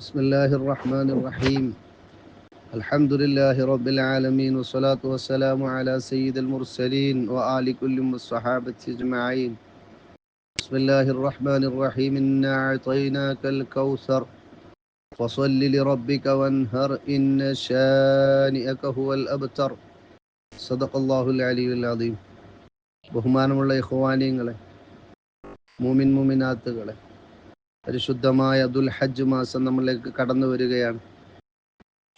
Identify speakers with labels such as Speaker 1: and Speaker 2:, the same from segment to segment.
Speaker 1: بسم الله الرحمن الرحيم الحمد لله رب العالمين والصلاة والسلام على سيد المرسلين وآل كل والصحابة أجمعين بسم الله الرحمن الرحيم إنا أعطيناك الكوثر فصل لربك وانهر إن شانئك هو الأبتر صدق الله العلي العظيم ബഹുമാനമുള്ള ഇഹ്വാനിയങ്ങളെ മൂമിൻ മുമിനാത്തുകളെ പരിശുദ്ധമായ ദുൽഹജ്ജ് മാസം നമ്മളിലേക്ക് കടന്നു വരികയാണ്.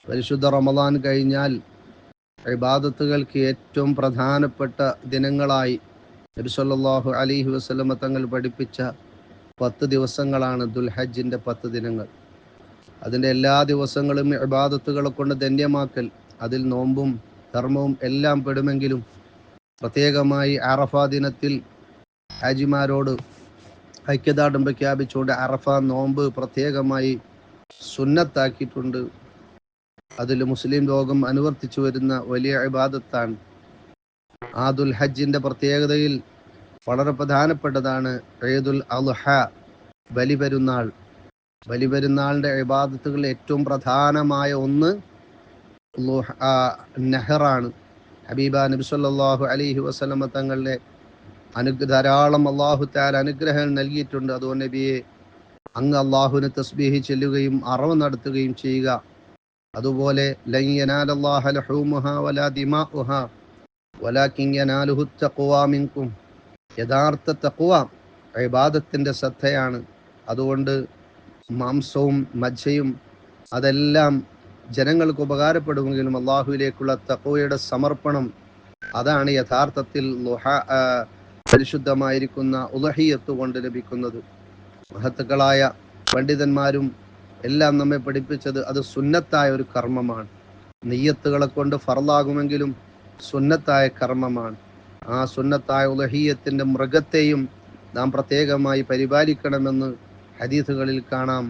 Speaker 1: പരിശുദ്ധ റമദാൻ കഴിഞ്ഞാൽ ഇബാദത്തുകൾക്ക് ഏറ്റവും പ്രധാനപ്പെട്ട ദിനങ്ങളായി നബിസല്ലാഹു അലിഹി വസ്ലമ തങ്ങൾ പഠിപ്പിച്ച പത്ത് ദിവസങ്ങളാണ് ദുൽഹജ്ജിന്റെ പത്ത് ദിനങ്ങൾ. അതിന്റെ എല്ലാ ദിവസങ്ങളും ഇബാദത്തുകളെ കൊണ്ട് ധന്യമാക്കൽ അതിൽ നോമ്പും ധർമ്മവും എല്ലാം പെടുമെങ്കിലും പ്രത്യേകമായി അറഫ ദിനത്തിൽ ഹാജിമാരോട് ഐക്യദാർഢ്യം പ്രഖ്യാപിച്ചുകൊണ്ട് അറഫ നോമ്പ് പ്രത്യേകമായി സുന്നത്താക്കിയിട്ടുണ്ട്. അതിൽ മുസ്ലിം ലോകം അനുവർത്തിച്ചു വരുന്ന വലിയ ഇബാദത്താണ്. ആദുൽ ഹജ്ജിന്റെ പ്രത്യേകതയിൽ വളരെ പ്രധാനപ്പെട്ടതാണ് ഏദുൽ അൽഹ ബലിപെരുന്നാൾ. ബലിപെരുന്നാളിന്റെ ഇബാദത്തുകളിൽ ഏറ്റവും പ്രധാനമായ ഒന്ന് നെഹറാണ്. ഹബീബ നബിസ്വല്ലാഹു അലൈഹി വസല്ലമ തങ്ങളുടെ അനു ധാരാളം അള്ളാഹു താൽ അനുഗ്രഹങ്ങൾ നൽകിയിട്ടുണ്ട്. അതുകൊണ്ട് നബിയെ അങ്ങ് അള്ളാഹുവിനെ തസ്ബീഹി ചെല്ലുകയും അറവ് നടത്തുകയും ചെയ്യുക. അതുപോലെ യഥാർത്ഥ തക്കുവ ഇബാദത്തിന്റെ ശ്രദ്ധയാണ്. അതുകൊണ്ട് മാംസവും മജ്ജയും അതെല്ലാം ജനങ്ങൾക്ക് ഉപകാരപ്പെടുമെങ്കിലും അള്ളാഹുവിലേക്കുള്ള തക്കുവയുടെ സമർപ്പണം അതാണ് യഥാർത്ഥത്തിൽ പരിശുദ്ധമായിരിക്കുന്ന ഉലഹിയത്ത് കൊണ്ട് ലഭിക്കുന്നത്. മഹത്തുക്കളായ പണ്ഡിതന്മാരും എല്ലാം നമ്മെ പഠിപ്പിച്ചത് അത് സുന്നത്തായ ഒരു കർമ്മമാണ്. നെയ്യത്തുകളെ കൊണ്ട് ഫറലാകുമെങ്കിലും സുന്നത്തായ കർമ്മമാണ്. ആ സുന്നത്തായ ഉലഹീയത്തിന്റെ മൃഗത്തെയും നാം പ്രത്യേകമായി പരിപാലിക്കണമെന്ന് ഹദീസുകളിൽ കാണാം.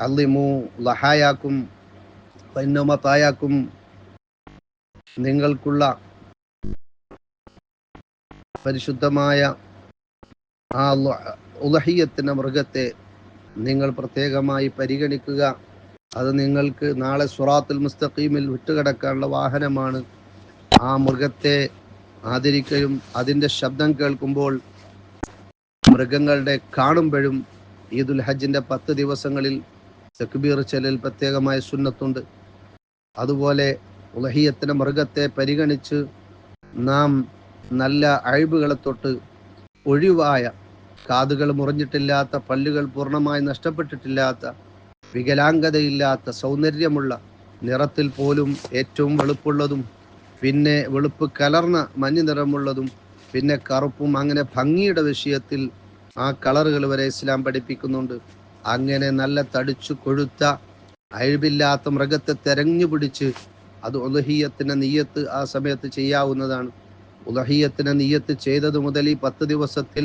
Speaker 1: അല്ലിമു ലഹായാക്കും പന്നമത്തായാക്കും നിങ്ങൾക്കുള്ള പരിശുദ്ധമായ ആ ഉലഹിയത്തിന്റെ മൃഗത്തെ നിങ്ങൾ പ്രത്യേകമായി പരിഗണിക്കുക. അത് നിങ്ങൾക്ക് നാളെ സുറാത്തുൽ മുസ്തഖീമിൽ വിട്ടുകിടക്കാനുള്ള വാഹനമാണ്. ആ മൃഗത്തെ ആദരിക്കുകയും അതിന്റെ ശബ്ദം കേൾക്കുമ്പോൾ മൃഗങ്ങളുടെ കാണുമ്പോഴും ഈദുൽ ഹജ്ജിന്റെ പത്ത് ദിവസങ്ങളിൽ തക്ബീർ ചെലിൽ പ്രത്യേകമായ സുന്നത്തുണ്ട്. അതുപോലെ ഉലഹിയത്തിന്റെ മൃഗത്തെ പരിഗണിച്ച് നാം നല്ല അഴിവുകളെ തൊട്ട് ഒഴിവായ കാതുകൾ മുറിഞ്ഞിട്ടില്ലാത്ത പല്ലുകൾ പൂർണമായി നഷ്ടപ്പെട്ടിട്ടില്ലാത്ത വികലാംഗതയില്ലാത്ത സൗന്ദര്യമുള്ള നിറത്തിൽ പോലും ഏറ്റവും വെളുപ്പുള്ളതും പിന്നെ വെളുപ്പ് കലർന്ന മഞ്ഞ നിറമുള്ളതും പിന്നെ കറുപ്പും അങ്ങനെ ഭംഗിയുടെ വിഷയത്തിൽ ആ കളറുകൾ വരെ ഇസ്ലാം പഠിപ്പിക്കുന്നുണ്ട്. അങ്ങനെ നല്ല തടിച്ചു കൊഴുത്ത അഴിവില്ലാത്ത മൃഗത്തെ തെരഞ്ഞു പിടിച്ച് അത് ഉലഹീയത്തിന്റെ നീയത്ത് ആ സമയത്ത് ചെയ്യാവുന്നതാണ്. ഉലഹീയത്തിന്റെ നീയത്ത് ചെയ്തത് മുതൽ ഈ പത്ത് ദിവസത്തിൽ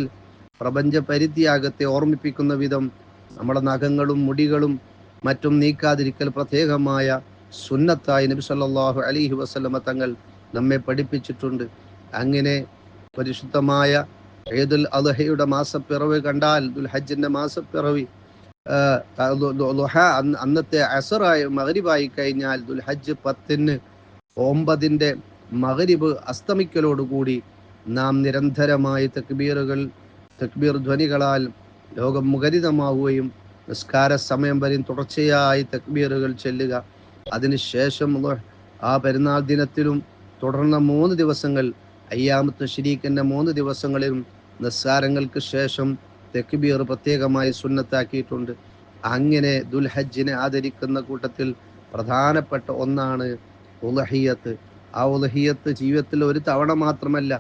Speaker 1: പ്രപഞ്ച പരിത്യാഗത്തെ ഓർമ്മിപ്പിക്കുന്ന വിധം നമ്മുടെ നഖങ്ങളും മുടികളും മറ്റും നീക്കാതിരിക്കൽ പ്രത്യേകമായ സുന്നത്തായി നബി സല്ലാഹു അലിഹി വസ്ലമ തങ്ങൾ നമ്മെ പഠിപ്പിച്ചിട്ടുണ്ട്. അങ്ങനെ പരിശുദ്ധമായ ഏതുൽ അലഹയുടെ മാസപ്പിറവ് കണ്ടാൽ ദുൽ ഹജ്ജിന്റെ മാസപ്പിറവി അന്നത്തെ അസറായി മകരിവായി കഴിഞ്ഞാൽ ദുൽ ഹജ്ജ് പത്തിന് ഒമ്പതിന്റെ മകരിബ് അസ്തമിക്കലോടുകൂടി നാം നിരന്തരമായി തക്ബീറുകൾ തക്ബീർ ധ്വനികളാൽ ലോകം മുഖരിതമാവുകയും നിസ്കാര സമയം വരെയും തുടർച്ചയായി തക്ബീറുകൾ ചെല്ലുക. അതിനുശേഷം ആ പെരുന്നാൾ ദിനത്തിലും തുടർന്ന മൂന്ന് ദിവസങ്ങൾ അയ്യാമത്ത് ഷരീഖിന്റെ മൂന്ന് ദിവസങ്ങളിലും നിസ്കാരങ്ങൾക്ക് ശേഷം തെക്കുബീർ പ്രത്യേകമായി സുന്നത്താക്കിയിട്ടുണ്ട്. അങ്ങനെ ദുൽഹജ്ജിനെ ആദരിക്കുന്ന കൂട്ടത്തിൽ പ്രധാനപ്പെട്ട ഒന്നാണ് ഉലഹിയത്ത്. ആ ഉലഹിയത്ത് ജീവിതത്തിൽ ഒരു തവണ മാത്രമല്ല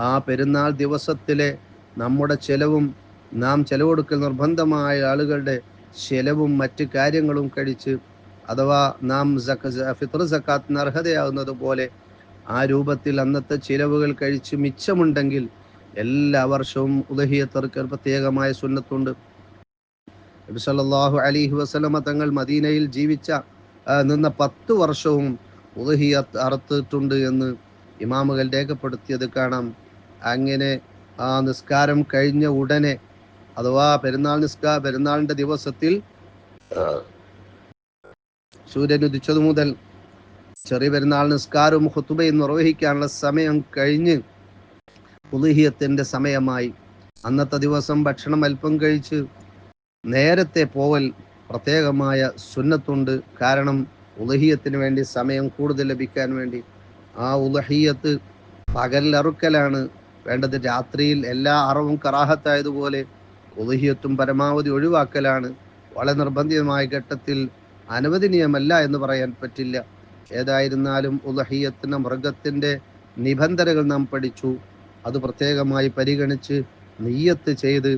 Speaker 1: ആ പെരുന്നാൾ ദിവസത്തിലെ നമ്മുടെ ചെലവും നാം ചെലവെടുക്കൽ നിർബന്ധമായ ആളുകളുടെ ചെലവും മറ്റ് കാര്യങ്ങളും കഴിച്ച് അഥവാ നാം ഫിത്ർ സക്കാത്തിന് അർഹതയാകുന്നത് പോലെ ആ രൂപത്തിൽ അന്നത്തെ ചിലവുകൾ കഴിച്ച് മിച്ചമുണ്ടെങ്കിൽ എല്ലാ വർഷവും ഉദഹിയത്തർക്ക് പ്രത്യേകമായ സുന്നത്തുണ്ട്. നബി സല്ലല്ലാഹു അലൈഹി വസല്ലമ തങ്ങൾ മദീനയിൽ ജീവിച്ച നിന്ന പത്ത് വർഷവും ഉദഹിയത്ത് അറുത്തിട്ടുണ്ട് എന്ന് ഇമാമുകൾ രേഖപ്പെടുത്തിയത് കാണാം. അങ്ങനെ ആ നിസ്കാരം കഴിഞ്ഞ ഉടനെ അഥവാ പെരുന്നാൾ നിസ്കാ പെരുന്നാളിന്റെ ദിവസത്തിൽ സൂര്യൻ ഉദിച്ചതു മുതൽ ചെറിയ പെരുന്നാൾ നിസ്കാരവും ഹുത്തുബയും നിർവഹിക്കാനുള്ള സമയം കഴിഞ്ഞ് ഉലുഹിയത്തിന്റെ സമയമായി. അന്നത്തെ ദിവസം ഭക്ഷണം അല്പം കഴിച്ച് നേരത്തെ പോവൽ പ്രത്യേകമായ സുന്നത്തുണ്ട്. കാരണം ഉലഹിയത്തിന് വേണ്ടി സമയം കൂടുതൽ ലഭിക്കാൻ വേണ്ടി ആ ഉലഹിയത്ത് പകലിലറുക്കലാണ് വേണ്ടത്. രാത്രിയിൽ എല്ലാ അറവും കറാഹത്തായതുപോലെ ഉലഹിയത്തും പരമാവധി ഒഴിവാക്കലാണ്. വളരെ നിർബന്ധിതമായ ഘട്ടത്തിൽ അനുവദനീയമല്ല എന്ന് പറയാൻ പറ്റില്ല. ഏതായിരുന്നാലും ഉലഹിയത്തിന് മൃഗത്തിന്റെ നിബന്ധനകൾ നാം പഠിച്ചു. അത് പ്രത്യേകമായി പരിഗണിച്ച് നെയ്യത്ത് ചെയ്ത്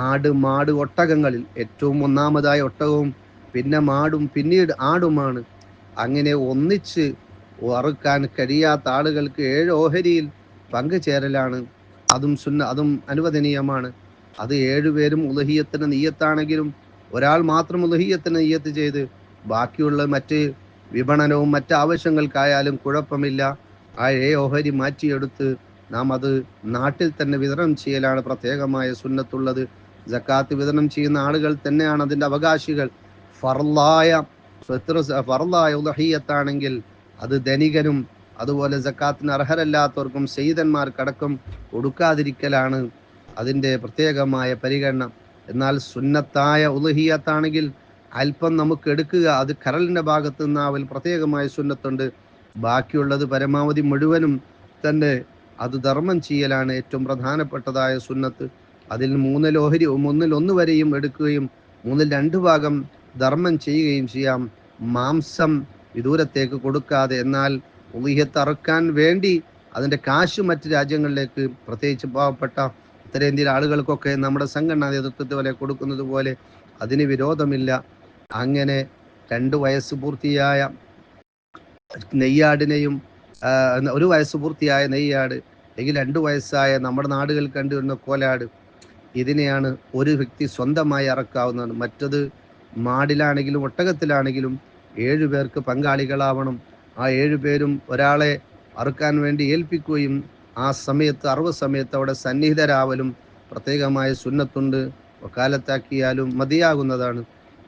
Speaker 1: ആട് മാട് ഒട്ടകങ്ങളിൽ ഏറ്റവും ഒന്നാമതായ ഒട്ടകവും പിന്നെ മാടും പിന്നീട് ആടുമാണ്. അങ്ങനെ ഒന്നിച്ച് വറുക്കാൻ കഴിയാത്ത ആളുകൾക്ക് ഏഴ് ഓഹരിയിൽ പങ്കുചേരലാണ് അതും സുന്ന അതും അനുവദനീയമാണ്. അത് ഏഴുപേരും ഉലഹിയത്തിന് നെയ്യത്താണെങ്കിലും ഒരാൾ മാത്രം ഉലഹിയത്തിന് നെയ്യത്ത് ചെയ്ത് ബാക്കിയുള്ള മറ്റ് വിപണനവും മറ്റ് ആവശ്യങ്ങൾക്കായാലും കുഴപ്പമില്ല. ആ ഏ ഓഹരി മാറ്റിയെടുത്ത് നാം അത് നാട്ടിൽ തന്നെ വിതരണം ചെയ്യലാണ് പ്രത്യേകമായ സുന്നത്തുള്ളത്. ജക്കാത്ത് വിതരണം ചെയ്യുന്ന ആളുകൾ തന്നെയാണ് അതിന്റെ അവകാശികൾ. ഫർലായ ഫർലായ ഉലഹിയത്താണെങ്കിൽ അത് ധനികനും അതുപോലെ ജക്കാത്തിന് അർഹരല്ലാത്തവർക്കും സെയ്തന്മാർക്കടക്കം കൊടുക്കാതിരിക്കലാണ് അതിന്റെ പ്രത്യേകമായ പരിഗണന. എന്നാൽ സുന്നത്തായ ഉലഹിയത്താണെങ്കിൽ അല്പം നമുക്ക് എടുക്കുക അത് കരളിന്റെ ഭാഗത്ത് നിന്നാവൽ പ്രത്യേകമായ സുന്നത്തുണ്ട്. ബാക്കിയുള്ളത് പരമാവധി മുഴുവനും തന്നെ അത് ധർമ്മം ചെയ്യലാണ് ഏറ്റവും പ്രധാനപ്പെട്ടതായ സുന്നത്ത്. അതിൽ മൂന്നിൽ ഓഹരി മൂന്നിൽ ഒന്ന് വരെയും എടുക്കുകയും മൂന്നിൽ രണ്ട് ഭാഗം ധർമ്മം ചെയ്യുകയും ചെയ്യാം. മാംസം വിദൂരത്തേക്ക് കൊടുക്കാതെ എന്നാൽ ഉളിഹത്തറക്കാൻ വേണ്ടി അതിന്റെ കാശ് മറ്റ് രാജ്യങ്ങളിലേക്ക് പ്രത്യേകിച്ച് പാവപ്പെട്ട ഉത്തരേന്ത്യയിലെ ആളുകൾക്കൊക്കെ നമ്മുടെ സംഘടനാ നേതൃത്വത്തെ പോലെ കൊടുക്കുന്നത് പോലെ അതിന് വിരോധമില്ല. അങ്ങനെ രണ്ട് വയസ്സ് പൂർത്തിയായ നെയ്യാടിനെയും ഒരു വയസ്സ് പൂർത്തിയായ നെയ്യാട് അല്ലെങ്കിൽ രണ്ട് വയസ്സായ നമ്മുടെ നാടുകളിൽ കണ്ടുവരുന്ന കോലാട് ഇതിനെയാണ് ഒരു വ്യക്തി സ്വന്തമായി അറക്കാവുന്നതാണ്. മറ്റത് മാടിലാണെങ്കിലും ഒട്ടകത്തിലാണെങ്കിലും ഏഴു പേർക്ക് പങ്കാളികളാവണം. ആ ഏഴു പേരും ഒരാളെ അറുക്കാൻ വേണ്ടി ഏൽപ്പിക്കുകയും ആ സമയത്ത് അറിവ് സമയത്ത് അവിടെ സന്നിഹിതരാവലും പ്രത്യേകമായ സുന്നത്തുണ്ട്. വക്കാലത്താക്കിയാലും മതിയാകുന്നതാണ്.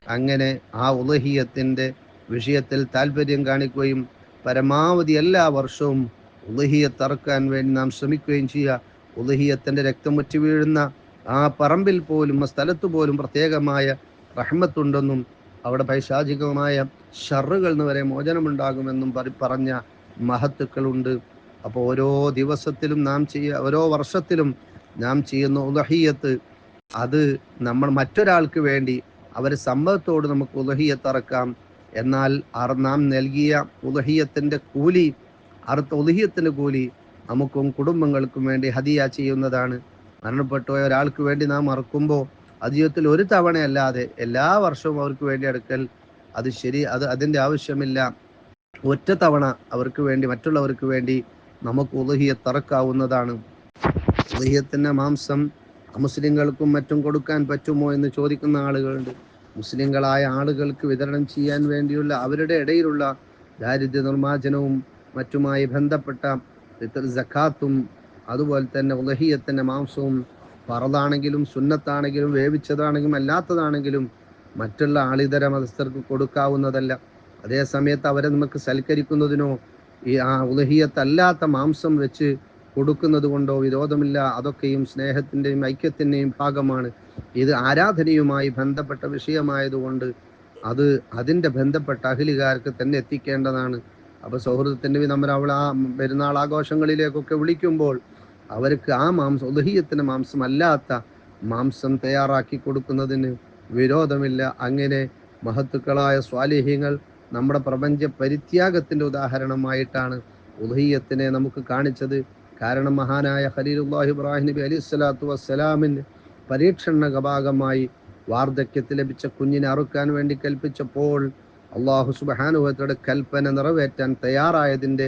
Speaker 1: അങ്ങനെ ആ ഉലഹിയത്തിന്റെ വിഷയത്തിൽ താല്പര്യം കാണിക്കുകയും പരമാവധി എല്ലാ വർഷവും ഉലഹിയത്ത് അറക്കാൻ വേണ്ടി നാം ശ്രമിക്കുകയും ചെയ്യുക. ഉലഹിയത്തിന്റെ രക്തം മുറ്റി വീഴുന്ന ആ പറമ്പിൽ പോലും ആ സ്ഥലത്ത് പോലും പ്രത്യേകമായ റഹ്മത്തുണ്ടെന്നും അവിടെ പൈശാചികമായ ഷറുകളിൽ നിന്ന് വരെ മോചനമുണ്ടാകുമെന്നും പറി- പറഞ്ഞ മഹത്തുക്കളുണ്ട്. അപ്പോൾ ഓരോ ദിവസത്തിലും നാം ചെയ്യ ഓരോ വർഷത്തിലും നാം ചെയ്യുന്ന ഉദഹീയത്ത് അത് നമ്മൾ മറ്റൊരാൾക്ക് വേണ്ടി അവരെ സമ്മതത്തോട് നമുക്ക് ഉദഹീയത്ത് ഇറക്കാം എന്നാൽ അർ നാം നൽകിയ ഉദഹീയത്തിന്റെ കൂലി അറുത്ത ഉദഹീയത്തിന്റെ കൂലി നമുക്കും കുടുംബങ്ങൾക്കും വേണ്ടി ഹദിയ ചെയ്യുന്നതാണ്. മരണപ്പെട്ട ഒരാൾക്ക് വേണ്ടി നാം അറക്കുമ്പോൾ അത് ജീവിതത്തിൽ ഒരു തവണയല്ലാതെ എല്ലാ വർഷവും അവർക്ക് വേണ്ടി അടുക്കൽ അത് ശരി അത് അതിന്റെ ആവശ്യമില്ല. ഒറ്റ തവണ അവർക്ക് വേണ്ടി മറ്റുള്ളവർക്ക് വേണ്ടി നമുക്ക് ഉലഹിയെ തറക്കാവുന്നതാണ്. ഉലഹിയത്തിന്റെ മാംസം മുസ്ലിങ്ങൾക്കും മറ്റും കൊടുക്കാൻ പറ്റുമോ എന്ന് ചോദിക്കുന്ന ആളുകളുണ്ട്. മുസ്ലിങ്ങളായ ആളുകൾക്ക് വിതരണം ചെയ്യാൻ വേണ്ടിയുള്ള അവരുടെ ഇടയിലുള്ള ദാരിദ്ര്യ നിർമ്മാർജനവും മറ്റുമായി ബന്ധപ്പെട്ട സക്കാത്തും അതുപോലെ തന്നെ ഉലഹിയത്തിന്റെ മാംസവും പറതാണെങ്കിലും സുന്നത്താണെങ്കിലും വേവിച്ചതാണെങ്കിലും അല്ലാത്തതാണെങ്കിലും മറ്റുള്ള ആളിതര മതസ്ഥർക്ക് കൊടുക്കാവുന്നതല്ല. അതേ സമയത്ത് അവരെ നമുക്ക് സൽക്കരിക്കുന്നതിനോ ഈ ആ ഉലഹിയത്തല്ലാത്ത മാംസം വെച്ച് കൊടുക്കുന്നത് കൊണ്ടോ വിരോധമില്ല അതൊക്കെയും സ്നേഹത്തിന്റെയും ഐക്യത്തിന്റെയും ഭാഗമാണ്. ഇത് ആരാധനയുമായി ബന്ധപ്പെട്ട വിഷയമായതുകൊണ്ട് അത് അതിന്റെ ബന്ധപ്പെട്ട അഖിലുകാർക്ക് തന്നെ എത്തിക്കേണ്ടതാണ്. അപ്പോൾ സൗഹൃദത്തിന്റെ നമ്മൾ അവൾ ആ പെരുന്നാൾ ആഘോഷങ്ങളിലേക്കൊക്കെ വിളിക്കുമ്പോൾ അവർക്ക് ആ മാംസം ഉദഹീയത്തിന്റെ മാംസമല്ലാത്ത മാംസം തയ്യാറാക്കി കൊടുക്കുന്നതിന് വിരോധമില്ല. അങ്ങനെ മഹത്തുക്കളായ സ്വാലിഹ്യങ്ങൾ നമ്മുടെ പ്രപഞ്ച പരിത്യാഗത്തിന്റെ ഉദാഹരണമായിട്ടാണ് ഉദഹീയത്തിനെ നമുക്ക് കാണിച്ചത്. കാരണം മഹാനായ ഹലീലുല്ലാഹി ഇബ്രാഹിം നബി അലി സ്വലാത്തു വസ്സലാമിന് പരീക്ഷണ ഭാഗമായി വാർദ്ധക്യത്തിൽ ലഭിച്ച കുഞ്ഞിനെ അറുക്കാൻ വേണ്ടി കൽപ്പിച്ചപ്പോൾ അള്ളാഹു സുബാനുഭവത്തോടെ കൽപ്പന നിറവേറ്റാൻ തയ്യാറായതിന്റെ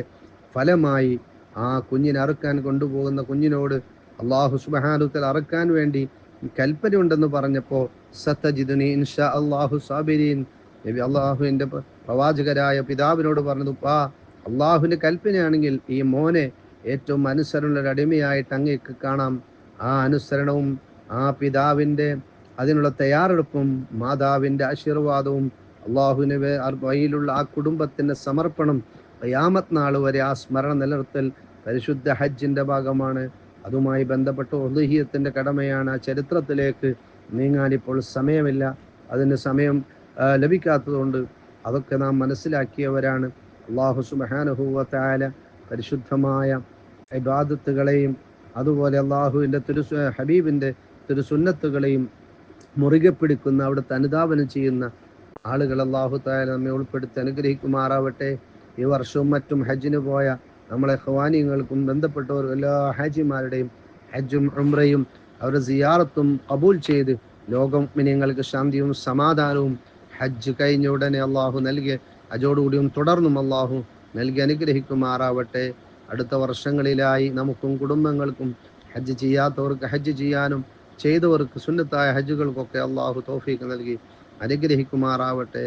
Speaker 1: ഫലമായി ആ കുഞ്ഞിനെ അറുക്കാൻ കൊണ്ടുപോകുന്ന കുഞ്ഞിനോട് അള്ളാഹു സുബാനുത്തൽ അറുക്കാൻ വേണ്ടി കൽപ്പനയുണ്ടെന്ന് പറഞ്ഞപ്പോൾ സത്തജിദുനി ഇൻഷാ അള്ളാഹു സാബിരീൻ. നബി അള്ളാഹുവിന്റെ പ്രവാചകരായ പിതാവിനോട് പറഞ്ഞു പാ അള്ളാഹുവിന്റെ കൽപ്പനയാണെങ്കിൽ ഈ മോനെ ഏറ്റവും അനുസരണമുള്ള അടിമയായിട്ട് അങ്ങേക്ക് കാണാം. ആ അനുസരണവും ആ പിതാവിന്റെ അതിനുള്ള തയ്യാറെടുപ്പും മാതാവിന്റെ ആശീർവാദവും അള്ളാഹുവിന് വയ്യിലുള്ള ആ കുടുംബത്തിന്റെ സമർപ്പണം ഖിയാമത്ത് നാൾ വരെ ആ സ്മരണ നിലനിർത്തൽ പരിശുദ്ധ ഹജ്ജിന്റെ ഭാഗമാണ്. അതുമായി ബന്ധപ്പെട്ട ഒലുഹിയത്തിന്റെ കടമയാണ് ആ ചരിത്രത്തിലേക്ക് നീങ്ങാൻ ഇപ്പോൾ സമയമില്ല. അതിന് സമയം ലഭിക്കാത്തതുകൊണ്ട് അതൊക്കെ നാം മനസ്സിലാക്കിയവരാണ്. അള്ളാഹു സുബാനുഹൂവത്തായ പരിശുദ്ധമായ ഇബാദത്തുകളെയും അതുപോലെ അള്ളാഹുവിന്റെ തിരു ഹബീബിന്റെ തിരുസുന്നത്തുകളെയും മുറുകെ പിടിക്കുന്ന അവിടുത്തെ അനുധാപനം ചെയ്യുന്ന ആളുകൾ അള്ളാഹു താല നമ്മെ ഉൾപ്പെടുത്തി അനുഗ്രഹിക്കുമാറാവട്ടെ. ഈ വർഷവും മറ്റും ഹജ്ജിന് പോയ നമ്മളെ ഖവാനിങ്ങൾക്കും ബന്ധപ്പെട്ടവർ എല്ലാ ഹാജിമാരുടെയും ഹജ്ജും ഉംറയും അവരുടെ സിയാറത്തും കബൂൽ ചെയ്ത് ലോകം മിനിയങ്ങൾക്ക് ശാന്തിയും സമാധാനവും ഹജ്ജ് കഴിഞ്ഞ ഉടനെ അള്ളാഹു നൽകിയ അജോടുകൂടിയും തുടർന്നും അള്ളാഹു നൽകി അനുഗ്രഹിക്കുമാറാവട്ടെ. അടുത്ത വർഷങ്ങളിലായി നമുക്കും കുടുംബങ്ങൾക്കും ഹജ്ജ് ചെയ്യാത്തവർക്ക് ഹജ്ജ് ചെയ്യാനും ചെയ്തവർക്ക് സുന്നത്തായ ഹജ്ജുകൾക്കൊക്കെ അള്ളാഹു തോഫീക്ക് നൽകി അനുഗ്രഹിക്കുമാറാവട്ടെ.